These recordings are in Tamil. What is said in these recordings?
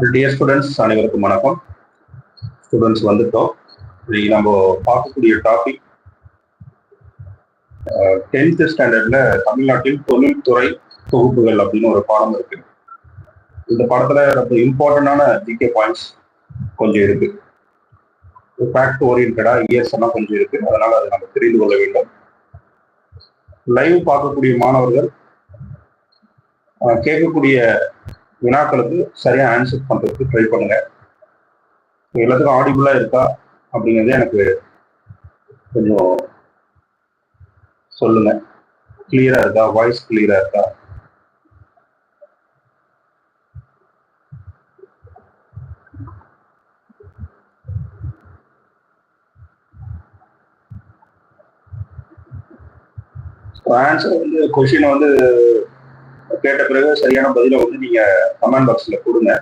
டியர் ஸ்டூடெண்ட்ஸ் அனைவருக்கும் வணக்கம். ஸ்டூடெண்ட்ஸ் வந்துட்டோம். இன்னைக்கு நம்ம பார்க்கக்கூடிய டாபிக் டென்த் ஸ்டாண்டர்ட்ல தமிழ்நாட்டில் தொழில்துறை தொகுப்புகள் அப்படின்னு ஒரு பாடம் இருக்கு. இந்த பாடத்துல ரொம்ப இம்பார்ட்டண்டான ஜிகே பாயிண்ட்ஸ் கொஞ்சம் இருக்கு. ஃபேக்ட் ஓரியன்டா இயர்ஸ் எல்லாம் கொஞ்சம் இருக்கு. அதனால அதை நம்ம தெரிந்து கொள்ள வேண்டும். லைவ் பார்க்கக்கூடிய மாணவர்கள் கேட்கக்கூடிய வினாக்களுக்கு சரியா ஆன்சர் பண்றதுக்கு ட்ரை பண்ணுங்க. எல்லாத்துக்கும் ஆடிபிளா இருக்கா அப்படிங்கிறது எனக்கு கொஞ்சம் சொல்லுங்க. கிளியரா இருக்கா? வாய்ஸ் கிளியரா இருக்கா? ஆன்சர் வந்து கொஷினை வந்து கேட்ட பிறகு சரியான பதிலை வந்து நீங்க கமெண்ட் பாக்ஸ்ல கொடுங்க.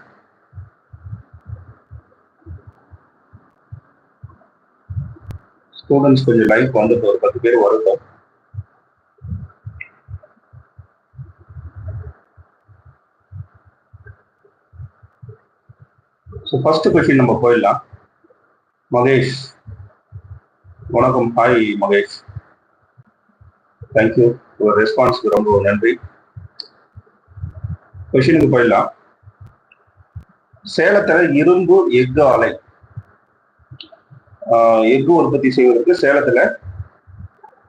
ஸ்டூடெண்ட்ஸ் கொஞ்சம் லைஃப் வந்துட்டு ஒரு பத்து பேர் வரட்டும். ஸோ ஃபர்ஸ்ட் கொஸ்டின் நம்ம போயிடலாம். மகேஷ். வணக்கம். ஹாய் மகேஷ். தேங்க்யூ உங்கள் ரெஸ்பான்ஸ்க்கு ரொம்ப நன்றி. கொஷினுக்கு போயிடலாம். சேலத்துல இரும்பு எஃகு ஆலை. எஃகு உற்பத்தி செய்வதற்கு சேலத்துல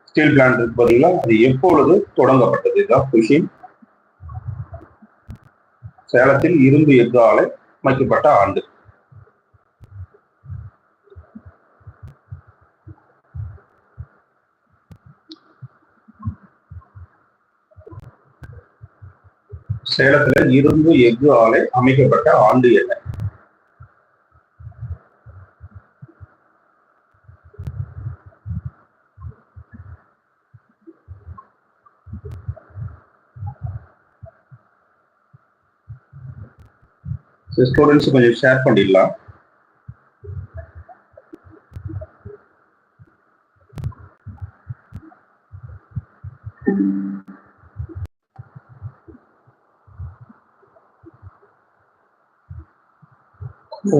ஸ்டீல் பிளான்ட் இருக்கு பாத்தீங்களா? அது எப்பொழுது தொடங்கப்பட்டது? இதுதான் கொஷின் சேலத்தில் இரும்பு எஃகு ஆலை அமைக்கப்பட்ட ஆண்டு. சேலத்துல இரும்பு எஃகு ஆலை அமைக்கப்பட்ட ஆண்டு என்ன? ஸ்டூடெண்ட்ஸ் கொஞ்சம் ஷேர் பண்ணிடலாம்.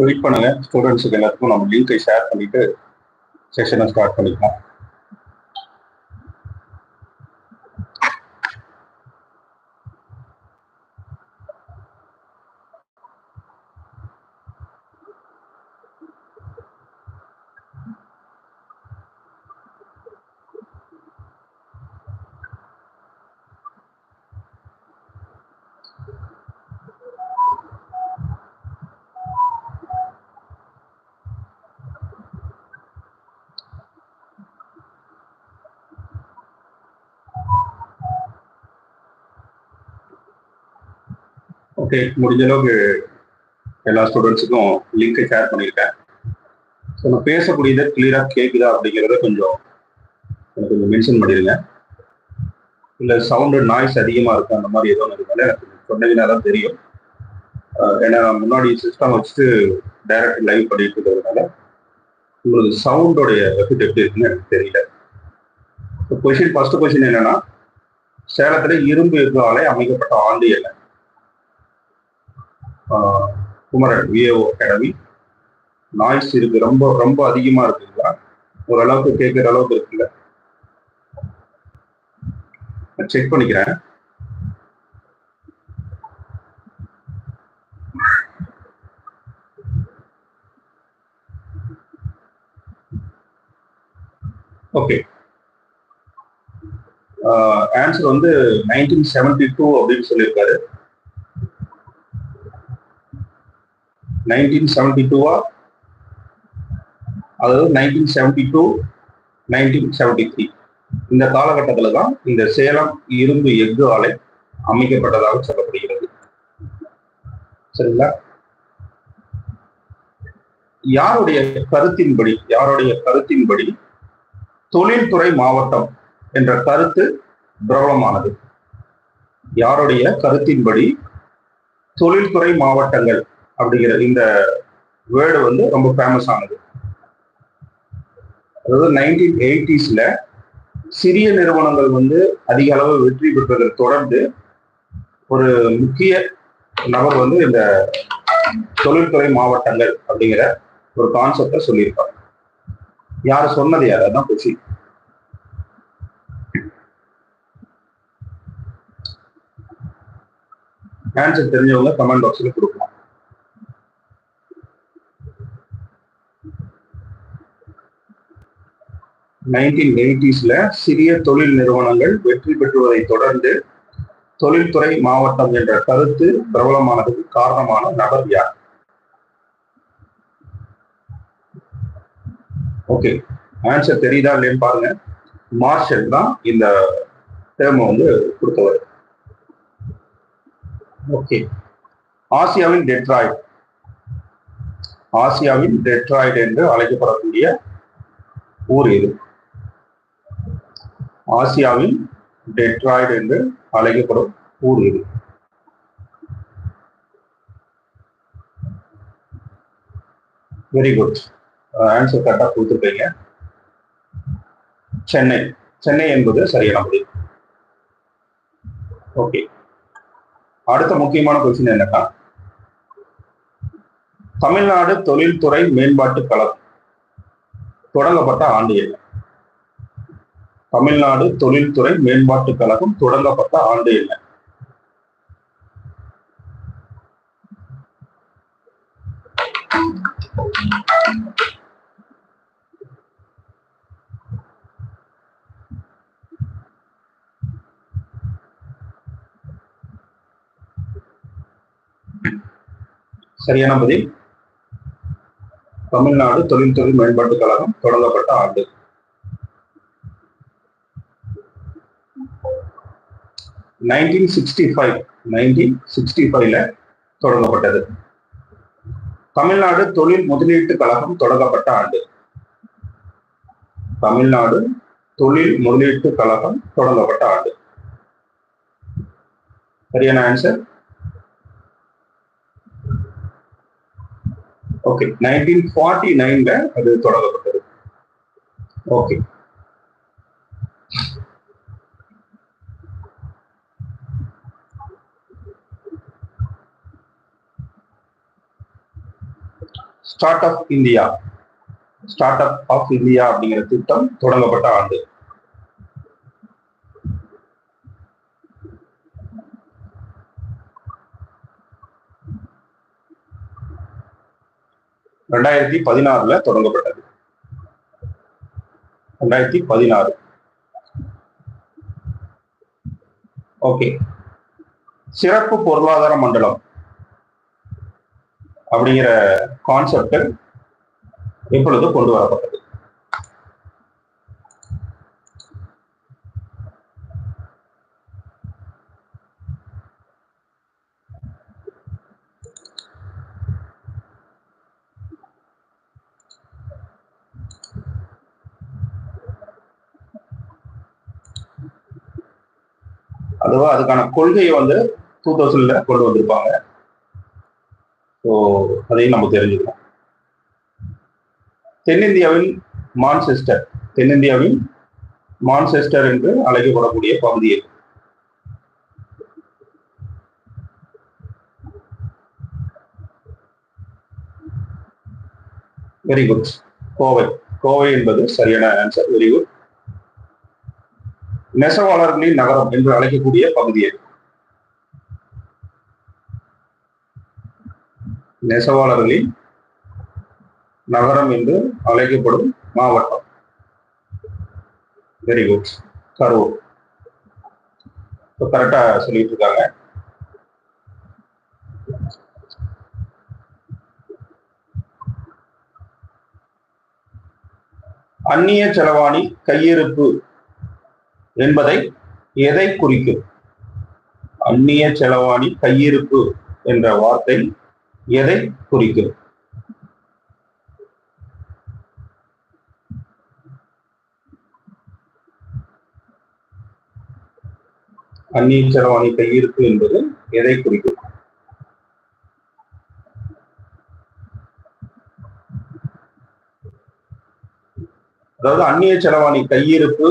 வெயிட் பண்ணுங்க ஸ்டூடெண்ட்ஸுக்கு எல்லாத்துக்கும் நம்ம லிங்கை ஷேர் பண்ணிட்டு செஷனை ஸ்டார்ட் பண்ணிக்கலாம். ஓகே முடிஞ்ச அளவுக்கு எல்லா ஸ்டூடெண்ட்ஸுக்கும் லிங்கை ஷேர் பண்ணியிருக்கேன். ஸோ நான் பேசக்கூடியதை கிளியராக கேட்குதா அப்படிங்கிறத கொஞ்சம் எனக்கு கொஞ்சம் மென்ஷன் பண்ணிடுங்க. இல்லை சவுண்டு நாய்ஸ் அதிகமாக இருக்கு அந்த மாதிரி ஏதோ ஒன்று இருந்தாலும் எனக்கு சொன்னீங்கன்னா தான் தெரியும். ஏன்னா முன்னாடி சிஸ்டம் வச்சுட்டு டைரக்ட் லைவ் பண்ணிட்டு இருக்கிறதுனால உங்களுக்கு சவுண்டோடைய எஃபெக்ட் எப்படி இருக்குன்னு எனக்கு தெரியல. கொஷின் ஃபர்ஸ்ட் கொஷின் என்னன்னா சேலத்தில் இரும்பு எஃகு ஆலை அமைக்கப்பட்ட ஆண்டு குமரன் விஏஓ அகாடமி. நாய்ஸ் இருக்கு ரொம்ப ரொம்ப அதிகமா இருக்குங்களா ஓரளவுக்கு கேட்குற அளவுக்கு இருக்குல்ல செக் பண்ணிக்கிறேன். ஓகே. ஆன்சர் வந்து நைன்டீன் செவன்டி டூ அப்படின்னு சொல்லியிருக்காரு. நைன்டீன் செவன்டி டூவா அதாவது nineteen seventy two nineteen seventy three இந்த காலகட்டத்தில் தான் இந்த சேலம் இரும்பு எஃகு ஆலை அமைக்கப்பட்டதாக சொல்லப்படுகிறது. சரிங்களா? யாருடைய கருத்தின்படி யாருடைய கருத்தின்படி தொழில்துறை மாவட்டம் என்ற கருத்து பிரபலமானது? யாருடைய கருத்தின்படி தொழில்துறை மாவட்டங்கள் அப்படிங்கிற இந்த வேர்டு வந்து ரொம்ப ஃபேமஸ் ஆனது. அதாவது நைன்டீன் எயிட்டிஸ்ல சிறிய நிறுவனங்கள் வந்து அதிக அளவு வெற்றி பெற்றதை தொடர்ந்து ஒரு முக்கிய நபர் வந்து இந்த தொழில்துறை மாவட்டங்கள் அப்படிங்கிற ஒரு கான்செப்டை சொல்லியிருப்பாங்க யார் சொன்னது யார்? அதான் கொஸ்டின் ஆன்சர் தெரிஞ்சவங்க கமெண்ட் பாக்ஸில் கொடுக்கும் நைன்டீன் எயிட்டிஸ்ல சிறிய தொழில் நிறுவனங்கள் வெற்றி பெற்றுவதை தொடர்ந்து தொழில்துறை மாவட்டம் என்ற கருத்து பிரபலமானதுக்கு காரணமான நபர் யார்? ஓகே ஆன்சர் தெரியுதா இல்லைன்னு பாருங்க. மார்ஷல் தான் இந்த டேர்மை வந்து கொடுத்தவர். ஓகே ஆசியாவின் டெட்ராய்ட் ஆசியாவின் டெட்ராய்ட் என்று அழைக்கப்படக்கூடிய ஊர் இது. ஆசியாவின் டெட்ராய்டு என்று அழைக்கப்படும் ஊர் இது. வெரி குட் uh, ஆன்சர் கரெக்டாக கொடுத்துருக்கீங்க. சென்னை. சென்னை என்பது சரியான முடியும் ஓகே அடுத்த முக்கியமான கொஸ்டின் என்னன்னா தமிழ்நாடு தொழில்துறை மேம்பாட்டு கழகம் தொடங்கப்பட்ட ஆண்டு என்ன? தமிழ்நாடு தொழில்துறை மேம்பாட்டு கழகம் தொடங்கப்பட்ட ஆண்டு என்ன? சரியான பதில். தமிழ்நாடு தொழில்துறை மேம்பாட்டுக் கழகம் தொடங்கப்பட்ட ஆண்டு. Nineteen sixty five nineteen sixty ஃபைவ்ல தொடங்கப்பட்டது. தமிழ்நாடு தொழில் முதலீட்டு கழகம் தொடங்கப்பட்ட ஆண்டு. தமிழ்நாடு தொழில் முதலீட்டு கழகம் தொடங்கப்பட்ட ஆண்டு. சரியான ஆன்சர் ஓகே நைன்டீன் ஃபார்ட்டி நைன்ல அது தொடங்கப்பட்டது. Okay start up India start up of India அப்படிங்கிற திட்டம் தொடங்கப்பட்ட ஆண்டு. ரெண்டாயிரத்தி பதினாறுல தொடங்கப்பட்டது. ரெண்டாயிரத்தி பதினாறு. ஓகே சிறப்பு பொருளாதார மண்டலம். அப்படிங்கிற கான்செப்ட் எப்பொழுது கொண்டு வரப்பட்டது. அதுவா அதுக்கான கொள்கையை வந்து டூ தௌசண்ட்ல கொண்டு வந்திருப்பாங்க. ஸோ அதையும் நம்ம தெரிஞ்சுக்கலாம். தென்னிந்தியாவின் மான்செஸ்டர் தென்னிந்தியாவின் மான்செஸ்டர் என்று அழைக்கப்படக்கூடிய பகுதி வெரி குட் கோவை. கோவை என்பது சரியான ஆன்சர் வெரி குட் நெசவாளர்களின் நகரம் என்று அழைக்கக்கூடிய பகுதி இது நெசவாளர்களின் நகரம் என்று அழைக்கப்படும் மாவட்டம். Very good Karur. கரெக்டா சொல்லிட்டு இருக்காங்க. அந்நிய செலவாணி கையிருப்பு என்பதை எதை குறிக்கும்? அந்நிய செலவாணி கையிருப்பு என்ற வார்த்தை எதை குறிக்கும் அந்நிய செலவாணி கையிருப்பு என்பது எதை குறிக்கும் அதாவது அந்நிய செலவாணி கையிருப்பு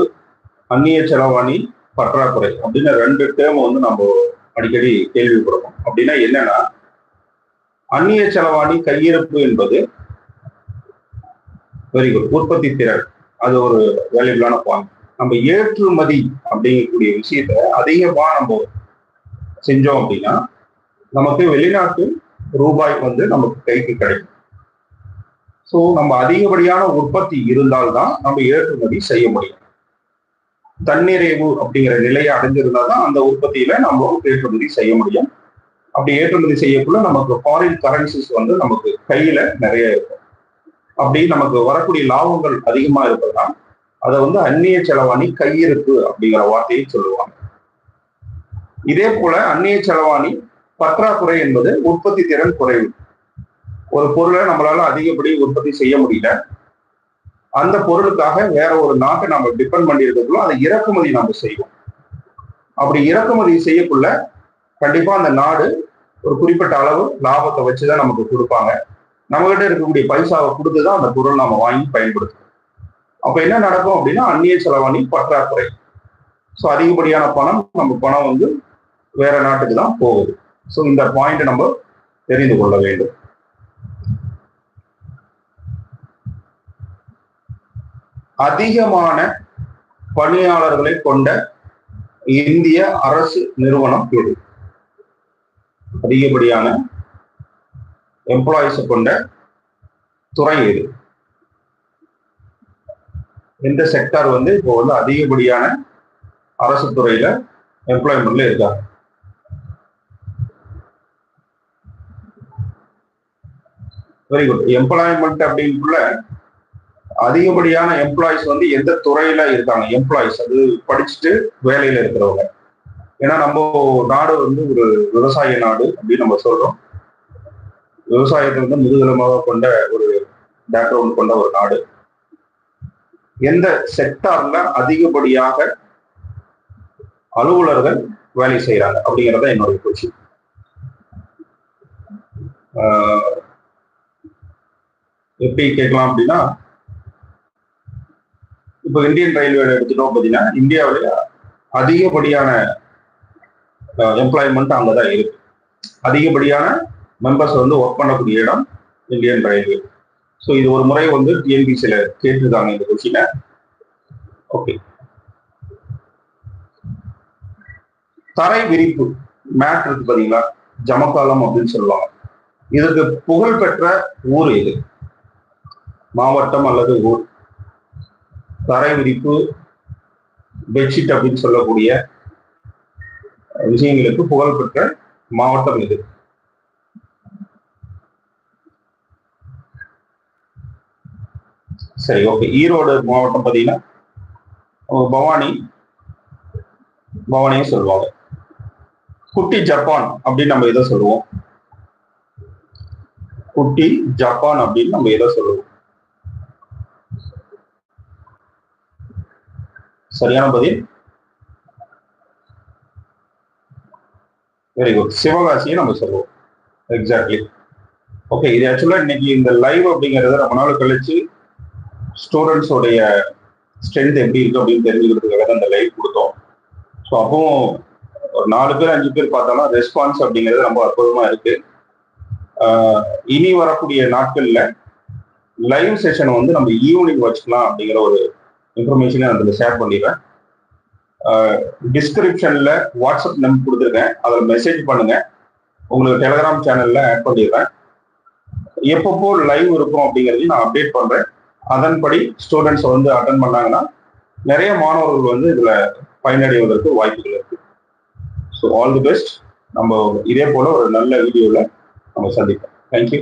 அந்நிய செலவாணி பற்றாக்குறை அப்படின்னு ரெண்டு டேர்ம் வந்து நம்ம அடிக்கடி கேள்விப்படுறோம். அப்படின்னா என்னன்னா அந்நிய செலவாணி கையிருப்பு என்பது வெரி குட் உற்பத்தி திறன். அது ஒரு வேல்யூபிளான பாயிண்ட் நம்ம ஏற்றுமதி அப்படிங்கக்கூடிய விஷயத்த அதிகமா நம்ம செஞ்சோம் அப்படின்னா நமக்கு வெளிநாட்டு ரூபாய் வந்து நமக்கு கைக்கு கிடைக்கும். ஸோ நம்ம அதிகப்படியான உற்பத்தி இருந்தால்தான் நம்ம ஏற்றுமதி செய்ய முடியும். தன்னிறைவு அப்படிங்கிற நிலையை அடைஞ்சிருந்தால் தான் அந்த உற்பத்தியில நம்ம ஏற்றுமதி செய்ய முடியும். அப்படி ஏற்றுமதி செய்யக்குள்ள நமக்கு ஃபாரின் கரன்சிஸ் வந்து நமக்கு கையில நிறைய இருக்கும். அப்படி நமக்கு வரக்கூடிய லாபங்கள் அதிகமா இருப்பதுதான் அதை வந்து அந்நிய செலவாணி கையிருப்பு அப்படிங்கிற வார்த்தையை சொல்லுவாங்க. இதே போல அந்நிய செலவாணி பற்றாக்குறை என்பது உற்பத்தி திறன் குறைவு. ஒரு பொருளை நம்மளால அதிகப்படி உற்பத்தி செய்ய முடியல. அந்த பொருளுக்காக வேற ஒரு நாட்டை நம்ம டிபெண்ட் பண்ணி இருக்கக்குள்ள அதை இறக்குமதி நம்ம செய்வோம். அப்படி இறக்குமதி செய்யக்குள்ள கண்டிப்பா அந்த நாடு ஒரு குறிப்பிட்ட அளவு லாபத்தை வச்சுதான் நமக்கு கொடுப்பாங்க. நம்மகிட்ட இருக்கக்கூடிய பைசாவை கொடுத்துதான் அந்த பொருள் நம்ம வாங்கி பயன்படுத்துவோம் அப்ப என்ன நடக்கும் அப்படின்னா அந்நிய செலவாணி பற்றாக்குறை. ஸோ அதிகப்படியான பணம் நம்ம பணம் வந்து வேற நாட்டுக்கு தான் போகுது. ஸோ இந்த பாயிண்ட் நம்ம தெரிந்து கொள்ள வேண்டும். அதிகமான பணியாளர்களை கொண்ட இந்திய அரசு நிறுவனம் எது? அதிகப்படியான எம்ப்ளாயிஸை கொண்ட துறை எது எந்த செக்டார் வந்து இப்போ வந்து அதிகப்படியான அரசு துறையில எம்ப்ளாய்மெண்ட்ல இருக்காங்க. வெரி குட் எம்ப்ளாய்மெண்ட் அப்படின்னுக்குள்ள அதிகப்படியான எம்ப்ளாயிஸ் வந்து எந்த துறையில இருக்காங்க? எம்ப்ளாயிஸ் அது படிச்சுட்டு வேலையில இருக்கிறவங்க. ஏன்னா நம்ம நாடு வந்து ஒரு விவசாய நாடு அப்படின்னு நம்ம சொல்றோம். விவசாயத்தை வந்து முதுகலமாக கொண்ட ஒரு பேக்ரவுண்ட் கொண்ட ஒரு நாடு. எந்த செக்டார்ல அதிகப்படியாக அலுவலர்கள் வேலை செய்யறாங்க அப்படிங்கறத என்னுடைய கொச்சி எப்படி கேட்கலாம் அப்படின்னா இப்போ இந்தியன் ரயில்வே எடுத்துட்டோம் பார்த்தீங்கன்னா இந்தியாவில அதிகப்படியான எம்ப்ளாய்மெண்ட் அங்கே தான் இருக்கு. அதிகப்படியான மெம்பர்ஸ் வந்து ஒர்க் பண்ணக்கூடிய இடம் இந்தியன் ரயில்வே ஸோ இது ஒரு முறை வந்து டிஎன்பிசியில் கேட்டிருக்காங்க இந்த கொஸ்டினை ஓகே தரை விரிப்பு மேட் இருக்கு பார்த்தீங்களா ஜமக்காலம் அப்படின்னு சொல்லுவாங்க. இதுக்கு புகழ் பெற்ற ஊர் இது மாவட்டம் அல்லது ஊர்? தரை விரிப்பு பெட்ஷீட் அப்படின்னு சொல்லக்கூடிய விஷயங்களுக்கு புகழ் பெற்ற மாவட்டம் இது. சரி ஓகே ஈரோடு மாவட்டம் பார்த்தீங்கன்னா பவானி பவானியும் சொல்லுவாங்க. குட்டி ஜப்பான் அப்படின்னு நம்ம எதை சொல்லுவோம். குட்டி ஜப்பான் அப்படின்னு நம்ம எதை சொல்லுவோம். சரியான பதில். வெரி குட் சிவகாசியை நம்ம சொல்லுவோம் எக்ஸாக்ட்லி ஓகே இது ஆக்சுவலாக இன்னைக்கு இந்த லைவ் அப்படிங்கிறத ரொம்ப நாள் கழிச்சு ஸ்டூடெண்ட்ஸோடைய ஸ்ட்ரென்த் எப்படி இருக்கு அப்படின்னு தெரிஞ்சுக்கிறதுக்காக தான் இந்த லைவ் கொடுத்தோம். ஸோ அப்பவும் ஒரு நாலு பேர் அஞ்சு பேர் பார்த்தாலும் ரெஸ்பான்ஸ் அப்படிங்கிறது ரொம்ப அற்புதமா இருக்கு. இனி வரக்கூடிய நாட்களில் லைவ் செஷன் வந்து நம்ம ஈவினிங் வச்சுக்கலாம் அப்படிங்கிற ஒரு இன்ஃபர்மேஷனை நான் அதில் ஷேர் பண்ணிடுறேன். டிஸ்கிரிப்ஷன்ல வாட்ஸ்அப் நம்பர் கொடுத்துருக்கேன். அதில் மெசேஜ் பண்ணுங்க. உங்களுக்கு டெலிகிராம் சேனல்ல ஆட் பண்ணிடுறேன். எப்பப்போ லைவ் இருக்கும் அப்படிங்கிறதையும் நான் அப்டேட் பண்றேன். அதன்படி ஸ்டூடெண்ட்ஸ் வந்து அட்டன் பண்ணாங்கன்னா நிறைய மாணவர்கள் வந்து இதுல பயனடைவதற்கு வாய்ப்புகள் இருக்கு. ஸோ ஆல் தி பெஸ்ட் நம்ம இதே போல ஒரு நல்ல வீடியோவில் நம்ம சந்திப்போம். தேங்க்யூ